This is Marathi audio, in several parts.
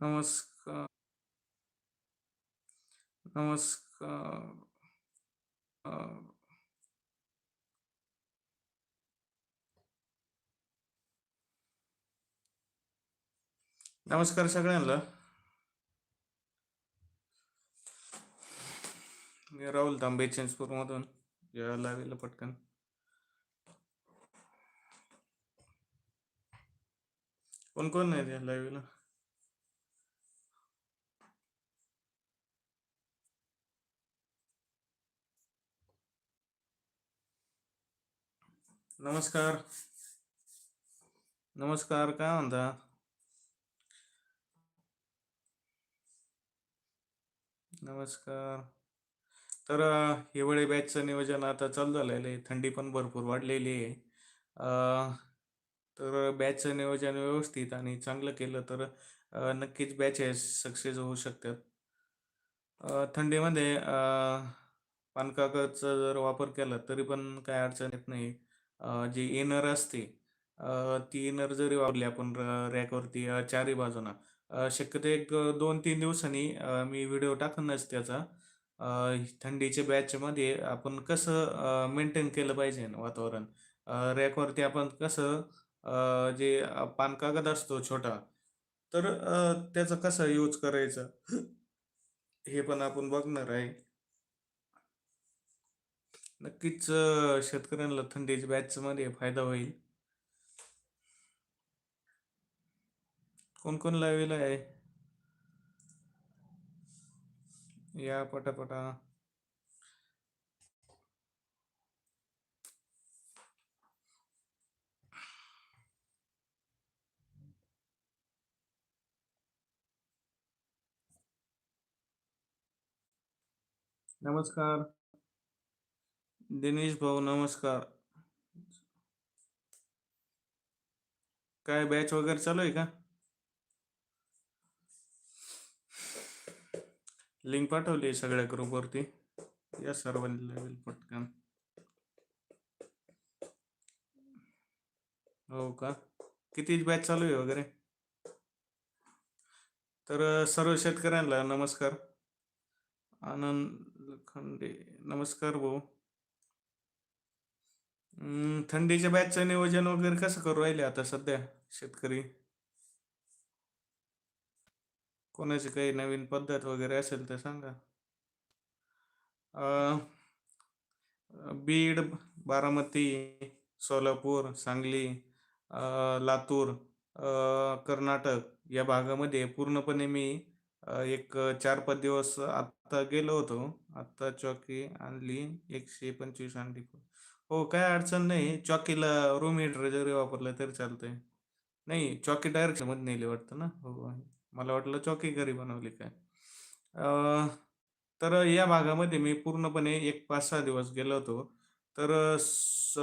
नमस्कार. नमस्कार. नमस्कार सगळ्यांना. मी राहुल तांबे चिंचपूरमधून. या लागेल पटकन. कोण कोण नाही लाईव्हला नमस्कार. नमस्कार काय म्हणता? नमस्कार. तर हिवाळे हिवाळी बॅचचं नियोजन आता चालू झालेलं आहे. थंडी पण भरपूर वाढलेली आहे. तर बॅचचं नियोजन व्यवस्थित आणि चांगलं केलं तर नक्कीच बॅचेस सक्सेस होऊ शकतात. थंडीमध्ये अ, पानकाकाचा जर वापर केला तरी पण काय अडचण येत नाही. जी एनर असते ती एनर जरी वापरली आपण रॅकवरती चारही बाजूना शक्यतो एक दोन तीन दिवसांनी मी व्हिडिओ टाकणच त्याचा. थंडीच्या बॅचमध्ये आपण कसं मेंटेन केलं पाहिजे वातावरण? रॅकवरती आपण कसं जे पान पानकागद असतो छोटा तर त्याचं त्याचा कसा यूज करायचा? हे पण आपण बघणार आहे. नक्कीच अ, शेतकऱ्यांना थंडीच्या बॅच मध्ये फायदा होईल. कोण कोण लावेल आहे? या पटापटा. नमस्कार. दिनेश भाऊ नमस्कार. काय बॅच वगैरे चालू आहे का? लिंक पाठवली आहे सगळ्या ग्रुपवरती या सर्वांनी लावेल पटकन. हो का? किती बॅच चालू आहे वगैरे? तर सर्व शेतकऱ्यांना नमस्कार. आनंद खंडे नमस्कार भाऊ. थंडीच्या बॅचचं नियोजन वगैरे कसं करू राहिले आता सध्या शेतकरी? कोणाची काही नवीन पद्धत वगैरे असेल तर सांगा. बीड बारामती सोलापूर सांगली लातूर कर्नाटक या भागामध्ये पूर्णपणे मी एक चार पाच दिवस आत्ता गेलो होतो. आत्ता चौकी आणली एकशे पंचवीस आणली हो काय अडचण नाही. चॉकीला रूम हिटर जरी वापरलं तरी चालतंय. नाही चॉकी डायरेक्टमध्ये नेली वाटतं ना? हो मला वाटलं चॉकी घरी बनवली काय. अ, तर या भागामध्ये मी पूर्णपणे एक पाच सहा दिवस गेलो होतो. तर स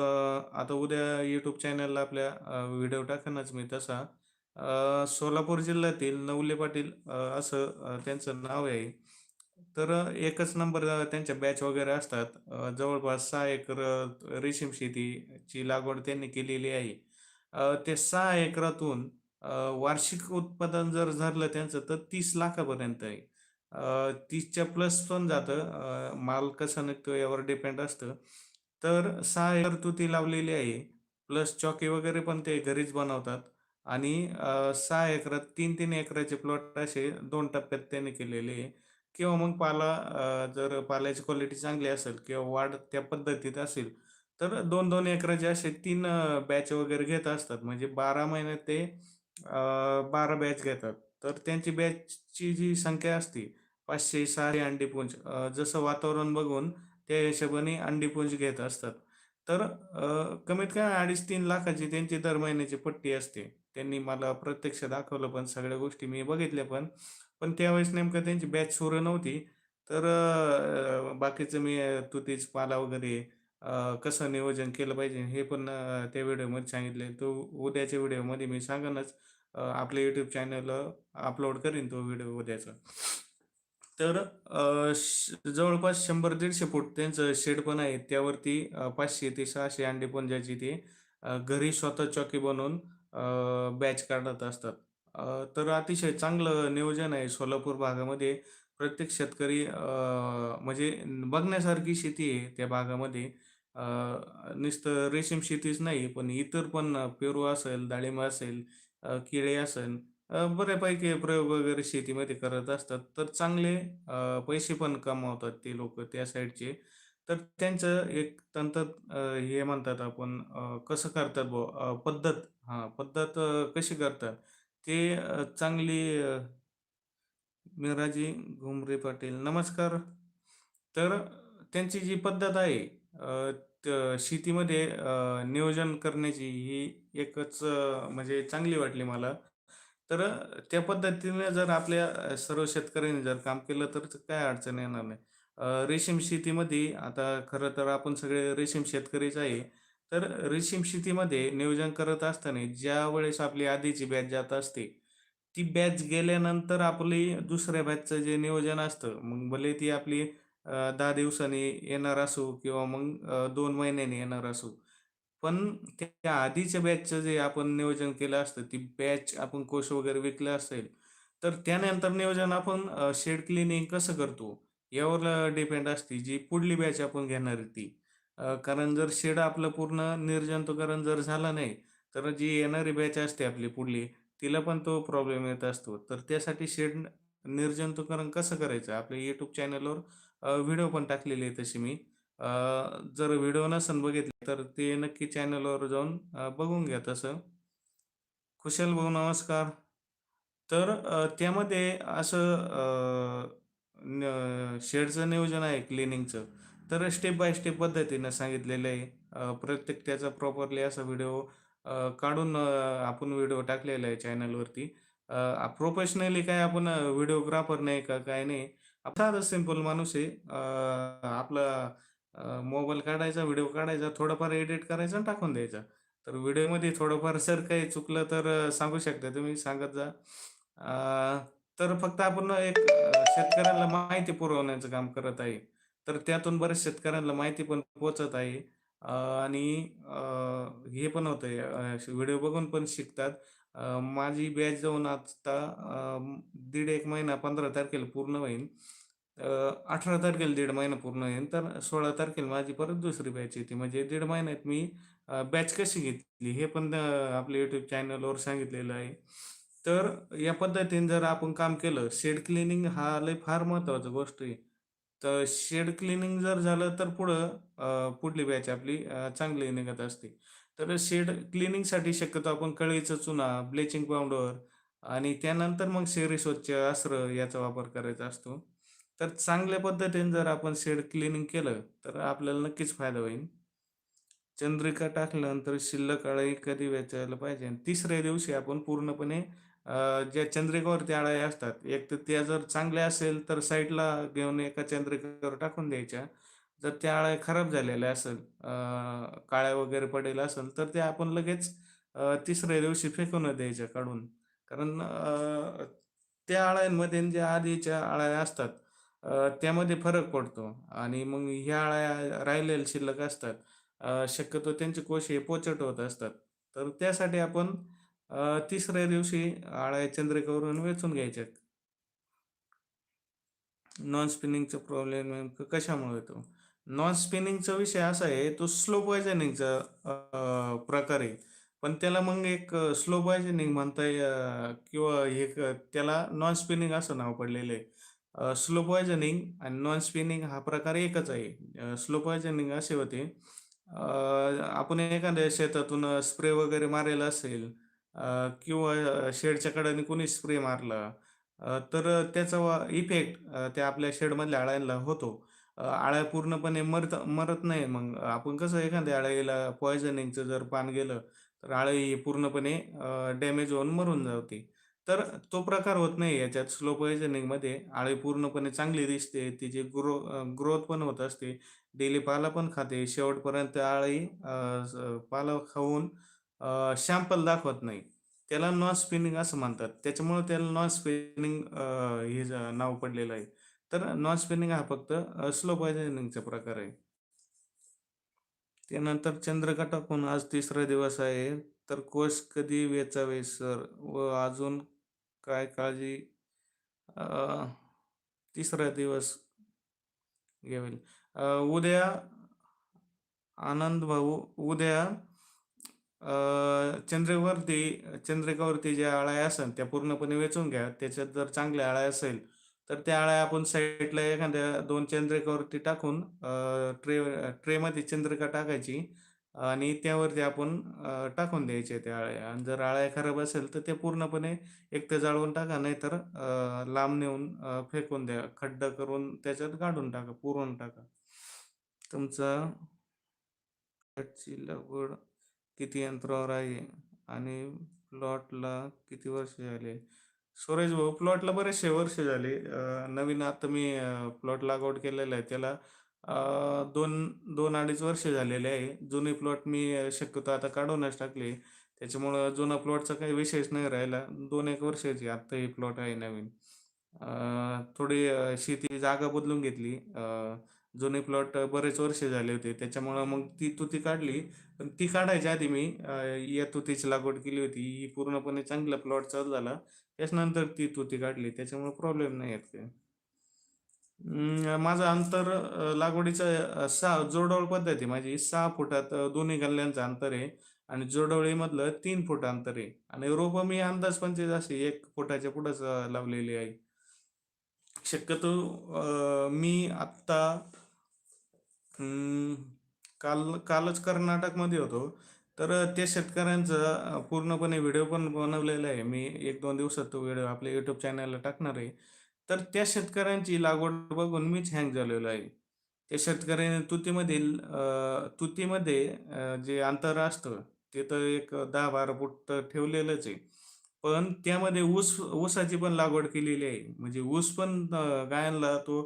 आता उद्या यूट्यूब चॅनलला आपल्या व्हिडिओ टाकेनच मी तसा. अ, सोलापूर जिल्ह्यातील नवले पाटील अ, असं अ, त्यांचं नाव आहे. तर एकच नंबर त्यांच्या बॅच वगैरे असतात. जवळपास सहा एकर रेशीम शेतीची लागवड त्यांनी केलेली आहे. ते सहा एकरातून वार्षिक उत्पादन जर झालं त्यांचं तर तीस लाखापर्यंत आहे. तीसच्या प्लस पण जातं. माल कसा निघतो यावर डिपेंड असतं. तर सहा एकर तुती लावलेली आहे. प्लस चौकी वगैरे पण ते घरीच बनवतात. आणि सहा एकरात तीन तीन एकराचे प्लॉट असे दोन टप्प्यात त्यांनी केलेले आहे. किंवा मग पाला जर पाल्याची क्वालिटी चांगली असेल किंवा वाढ त्या पद्धतीत असेल तर दोन दोन एकराचे असे तीन बॅच वगैरे घेत असतात. म्हणजे बारा महिन्यात ते बारा बॅच घेतात. तर त्यांची बॅचची जी संख्या असते पाचशे सहाशे अंडीपुंज जसं वातावरण बघून त्या हिशोबाने अंडीपुंज घेत असतात. तर कमीत कमी अडीच तीन लाखाची त्यांची दर महिन्याची पट्टी असते. त्यांनी मला प्रत्यक्ष दाखवलं पण सगळ्या गोष्टी मी बघितल्या पण. पण त्यावेळेस नेमकं त्यांची बॅच सुरू नव्हती. तर बाकीचं मी तुतीच पाला वगैरे कसं नियोजन केलं पाहिजे हे पण त्या व्हिडिओमध्ये सांगितले तो उद्याच्या व्हिडिओमध्ये मी सांगेनच. अ, आपल्या यूट्यूब चॅनलला अपलोड करीन तो व्हिडिओ उद्याचा. तर जवळपास शंभर दीडशे फूट त्यांचं शेड पण आहे. त्यावरती पाचशे ते सहाशे अंडे पंजाची ते घरी स्वतः चॉकी बनवून बॅच काढत असतात. अ, तर अतिशय चांगलं नियोजन आहे सोलापूर भागामध्ये. प्रत्येक शेतकरी अ, म्हणजे बघण्यासारखी शेती आहे त्या भागामध्ये. अ, नुसतं रेशीम शेतीच नाही, पण इतर पण पेरू असेल, डाळिंब असेल, अ, केळी असेल, अ, बऱ्यापैकी प्रयोग वगैरे शेतीमध्ये करत असतात. तर चांगले अ, पैसे पण कमावतात ते लोकं त्या साईडचे. तर त्यांचं एक तंत्र अ, हे म्हणतात आपण अ, कसं करतात बुवा अ, पद्धत हां, पद्धत अ, कशी करतात ते चांगली मिराजी घुमरे पाटील नमस्कार. तर त्यांची जी पद्धत आहे शेतीमध्ये नियोजन करण्याची ही एकच म्हणजे चांगली वाटली मला. तर त्या पद्धतीने जर आपल्या सर्व शेतकऱ्यांनी जर काम केलं तर काय अडचण येणार नाही. रेशीम शेतीमध्ये आता खरं तर आपण सगळे रेशीम शेतकरीच आहे. तर रेशीम शेतीमध्ये नियोजन करत असताना ज्या वेळेस आपली आधीची बॅच जात असते, ती बॅच गेल्यानंतर आपली दुसऱ्या बॅचचं जे नियोजन असतं, मग भले ती आपली दहा दिवसांनी येणार असो किंवा मग दोन 2 महिन्यांनी येणार असो. पण त्या आधीच्या बॅचचं जे आपण नियोजन केलं असतं, ती बॅच आपण कोश वगैरे विकलं असेल, तर त्यानंतर नियोजन आपण शेड क्लिनिंग कसं करतो, यावर डिपेंड असते. जी पुढली बॅच आपण घेणार ती. कारण जर शेड आपलं पूर्ण निर्जंतुकरण जर झालं नाही, तर जी येणारी बॅच असते आपली पुढली, तिला पण तो प्रॉब्लेम येत असतो. तर त्यासाठी शेड निर्जंतुकरण कसं करायचं? आपल्या यूट्यूब चॅनलवर व्हिडिओ पण टाकलेली आहे तशी मी. जर व्हिडिओ नसेल बघितले, तर ते नक्की चॅनलवर जाऊन बघून घ्या तसं. कुशल भाऊ नमस्कार. तर त्यामध्ये असं न शेडचं नियोजन आहे क्लिनिंगचं. तर स्टेप बाय स्टेप पद्धतीनं सांगितलेलं आहे. प्रत्येक त्याचा प्रॉपरली असा व्हिडिओ काढून आपण व्हिडिओ टाकलेला आहे चॅनलवरती. प्रोफेशनली काय आपण व्हिडिओग्राफर नाही का काय नाही. साधा सिंपल माणूस आहे. आपला मोबाईल काढायचा, व्हिडिओ काढायचा, थोडाफार एडिट करायचा आणि टाकून द्यायचा. तर व्हिडिओमध्ये थोडंफार सर काही चुकलं तर सांगू शकता तुम्ही सांगत जा. तर फक्त आपण एक शेतकऱ्याला माहिती पुरवण्याचं काम करत आहे. तर त्यातून बऱ्याच शेतकऱ्यांना माहिती पण पोहोचत आहे. आणि हे पण होतंय आहे व्हिडिओ बघून पण शिकतात. माझी बॅच जाऊन आता दीड एक महिना 15 तारखेला पूर्ण होईल. अठरा तारखेला दीड महिना पूर्ण होईल. तर 16 तारखेला माझी परत दुसरी बॅच येते. म्हणजे दीड महिन्यात मी बॅच कशी घेतली हे पण आपल्या युट्यूब चॅनलवर सांगितलेलं आहे. तर या पद्धतीने जर आपण काम केलं, शेड क्लिनिंग हा लय फार महत्त्वाची गोष्ट आहे. तर शेड क्लिनिंग जर झालं तर पुढं पुढली बॅच आपली चांगली निघत असते. तर शेड क्लिनिंगसाठी शक्यतो आपण कळीचं चुना, ब्लिचिंग पावडर आणि त्यानंतर मग शेरी स्वच्छ अस्त्र याचा वापर करायचा असतो. तर चांगल्या पद्धतीने जर आपण शेड क्लिनिंग केलं, तर आपल्याला नक्कीच फायदा होईल. चंद्रिका टाकल्यानंतर शिल्लक अळई कधी वेचायला पाहिजे? आणि तिसऱ्या दिवशी आपण पूर्णपणे ज्या चंद्रिकावरती अळ्या असतात, एक तर त्या जर चांगल्या असेल तर साईडला घेऊन एका चंद्रिकेवर टाकून द्यायच्या. जर त्या अळ्या खराब झालेल्या असेल, काळ्या वगैरे पडलेल्या असेल, तर त्या आपण लगेच तिसऱ्या दिवशी फेकून द्यायच्या काढून. कारण त्या अळ्यांमध्ये ज्या आधीच्या अळ्या असतात, त्यामध्ये फरक पडतो आणि मग ह्या अळ्या राहिलेल्या शिल्लक असतात. शक्यतो त्यांचे कोश हे पोचट होत असतात. तर त्यासाठी आपण तिसऱ्या दिवशी आळ्या चंद्रिकावरून वेचून घ्यायच्या. नॉन स्पिनिंगचा प्रॉब्लेम नेमकं कशामुळे येतो? नॉन स्पिनिंगचा विषय असा आहे, तो स्लो पॉयझनिंगचा प्रकार आहे. पण त्याला मग एक स्लो पॉयझनिंग म्हणता किंवा हे त्याला नॉन स्पिनिंग असं नाव पडलेलं आहे. स्लो पॉयझनिंग आणि नॉन स्पिनिंग हा प्रकार एकच आहे. स्लो पॉयझनिंग असे होते, आपण एखाद्या शेतातून स्प्रे वगैरे मारेल असेल अ, किंवा शेडच्या कडेने कोणी स्प्रे मारला अ, तर त्याचा इफेक्ट अ, त्या आपल्या शेडमधल्या अळ्यांना होतो. अ, अळ्या पूर्णपणे मरत मरत नाही. मग आपण कसं एखाद्या अळीला पॉइझनिंगचं जर पान गेलं, तर अळी पूर्णपणे डॅमेज होऊन मरून जाते. तर तो प्रकार होत नाही याच्यात स्लो पॉइझनिंगमध्ये. अळी पूर्णपणे चांगली दिसते. तिची ग्रो ग्रोथ पण होत असते. डेली पाला पण खाते. शेवटपर्यंत अळी अ, स पाला खाऊन शॅम्पल दाखवत नाही. त्याला नॉन स्पिनिंग असं म्हणतात. त्याच्यामुळे त्याला नॉन स्पिनिंग हे नाव पडलेलं आहे. तर नॉन स्पिनिंग हा फक्त स्लो पॉयझनिंगचा प्रकार आहे. त्यानंतर चंद्रकटाकून आज तिसरा दिवस आहे. तर कोष कधी वेचावे सर? व अजून काय काळजी तिसरा दिवस घ्यावे उद्या आनंद भाऊ उद्या चंद्रेवरती चंद्रिकावरती ज्या अळ्या असेल त्या पूर्णपणे वेचून घ्या. त्याच्यात जर चांगल्या अळ्या असेल तर त्या अळ्या आपण साईडला एखाद्या दोन चंद्रिकावरती टाकून ट्रे ट्रेमध्ये चंद्रिका टाकायची आणि त्यावरती आपण टाकून द्यायचे त्या अळ्या आणि जर अळ्या खराब असेल तर ते पूर्णपणे एक तर टाका नाहीतर लांब नेऊन फेकून द्या. खड्डा करून त्याच्यात गाडून टाका पुरवून टाका. तुमचा लागवड किती अंतरावर आहे आणि प्लॉटला किती वर्ष झाले? सुरेश भाऊ प्लॉटला बरेचसे वर्ष झाले. नवीन आता मी प्लॉट लागवड केलेला आहे. त्याला दोन दोन अडीच वर्ष झालेले आहे. जुने प्लॉट मी शक्यतो आता काढूनच टाकले. त्याच्यामुळं जुना प्लॉटचा काही विषयच नाही राहिला. दोन एक वर्षाची आत्ता हे प्लॉट आहे नवीन. थोडी शेती जागा बदलून घेतली. जुने प्लॉट बरेच वर्ष झाले होते. त्याच्यामुळं मग ती तुती काढली. पण ती काढायच्या आधी मी या तुतीची लागवड केली होती. ही पूर्णपणे चांगला प्लॉट चालू झाला. त्याच्यानंतर ती तुती काढली. त्याच्यामुळे प्रॉब्लेम नाही येत काही. माझं अंतर लागवडीचं सहा जोडवळ पद्धत. आहे माझी सहा फुटात दोन्ही गल्ल्यांचं अंतर आहे. आणि जोडवळीमधलं तीन फूट अंतर आहे. आणि रोपं मी अंदाज पंचवीस अशी एक फुटाच्या पुढंच लावलेली आहे. शक्यतो मी आत्ता काल कालच कर्नाटकमध्ये होतो. तर त्या शेतकऱ्यांचं पूर्णपणे व्हिडिओ पण बनवलेला आहे. मी एक दोन दिवसात तो व्हिडिओ आपल्या यूट्यूब चॅनलला टाकणार आहे. तर त्या शेतकऱ्यांची लागवड बघून मीच हँग झालेलो आहे. त्या शेतकऱ्याने तुतीमधील तुतीमध्ये जे अंतर असतं ते तर एक दहा बारा फूट तर ठेवलेलंच आहे. पण त्यामध्ये ऊस ऊसाची पण लागवड केलेली आहे. म्हणजे ऊस पण अ, गायांना तो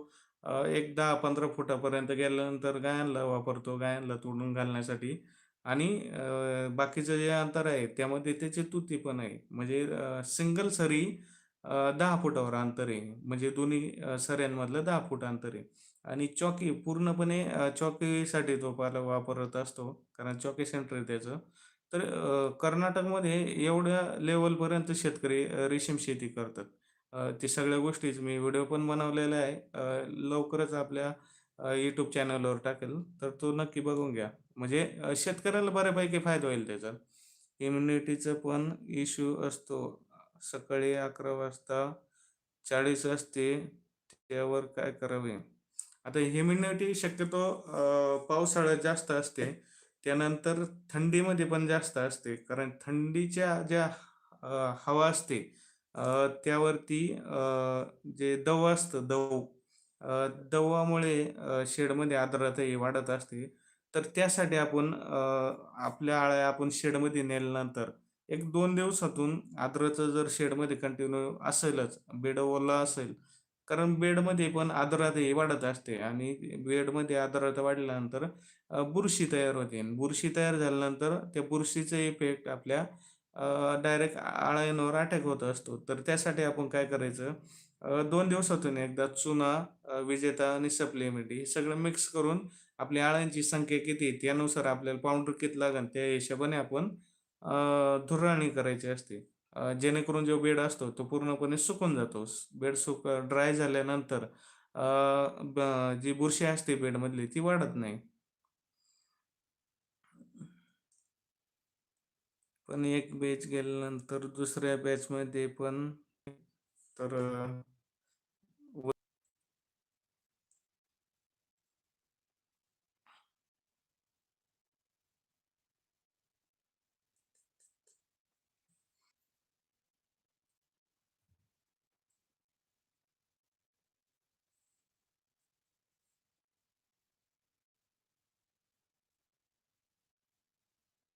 एक 10-15 फुटापर्यंत गेल्यानंतर गायांना वापरतो, गायांना तोडून घालण्यासाठी आणि बाकीचं जे अंतर आहे त्यामध्ये त्याची तुती पण आहे. म्हणजे सिंगल सरी दहा फुटावर अंतर आहे. म्हणजे दोन्ही सऱ्यांमधलं दहा फूट अंतर आहे आणि चॉकी पूर्णपणे चॉकीसाठी तो पाला वापरत असतो. कारण चॉकी सेंटर आहे त्याचं. तर कर्नाटकमध्ये एवढ्या लेवलपर्यंत शेतकरी रेशीम शेती करतात. अ, ते सगळ्या गोष्टीच मी व्हिडिओ पण बनवलेला आहे. अ, लवकरच आपल्या अ, YouTube चॅनलवर टाकेल, तर तो नक्की बघून घ्या. म्हणजे अ, शेतकऱ्याला बऱ्यापैकी फायदा होईल त्याचा. इम्युनिटीचा पण इश्यू असतो. सकाळी 11 वाजता 40 असते, त्यावर काय करावे? आता इम्युनिटी शक्यतो अ, पावसाळ्यात जास्त असते. त्यानंतर थंडीमध्ये पण जास्त असते. कारण थंडीच्या ज्या अ, हवा असते त्यावरती जे दव असतं दव दवामुळे शेडमध्ये आर्द्रताही वाढत असते. तर त्यासाठी आपण आपल्या आळ्या आपण शेडमध्ये नेल्यानंतर एक दोन दिवसातून आर्द्रता जर शेडमध्ये कंटिन्यू असेलच, बेड ओला असेल, कारण बेडमध्ये पण आर्द्रताही वाढत असते आणि बेडमध्ये आर्द्रता वाढल्यानंतर बुरशी तयार होते आणि बुरशी तयार झाल्यानंतर त्या बुरशीचा इफेक्ट आपल्या डायरेक्ट आळ्यांवर अटॅक होत असतो. तर त्यासाठी आपण काय करायचं दोन दिवसातून एकदा चुना, विजेता आणि सप्लिमेंट हे सगळं मिक्स करून आपल्या आळ्यांची संख्या किती आहे त्यानुसार आपल्याला पावडर किती लागेल त्या हिशोबाने आपण धुराणी करायची असते. जेणेकरून जो बेड असतो तो पूर्णपणे सुकून जातो. बेड सुक ड्राय झाल्यानंतर ब जी बुरशी असते बेडमधली ती वाढत नाही. पण एक बॅच गेल्यानंतर दुसऱ्या बॅचमध्ये पण तर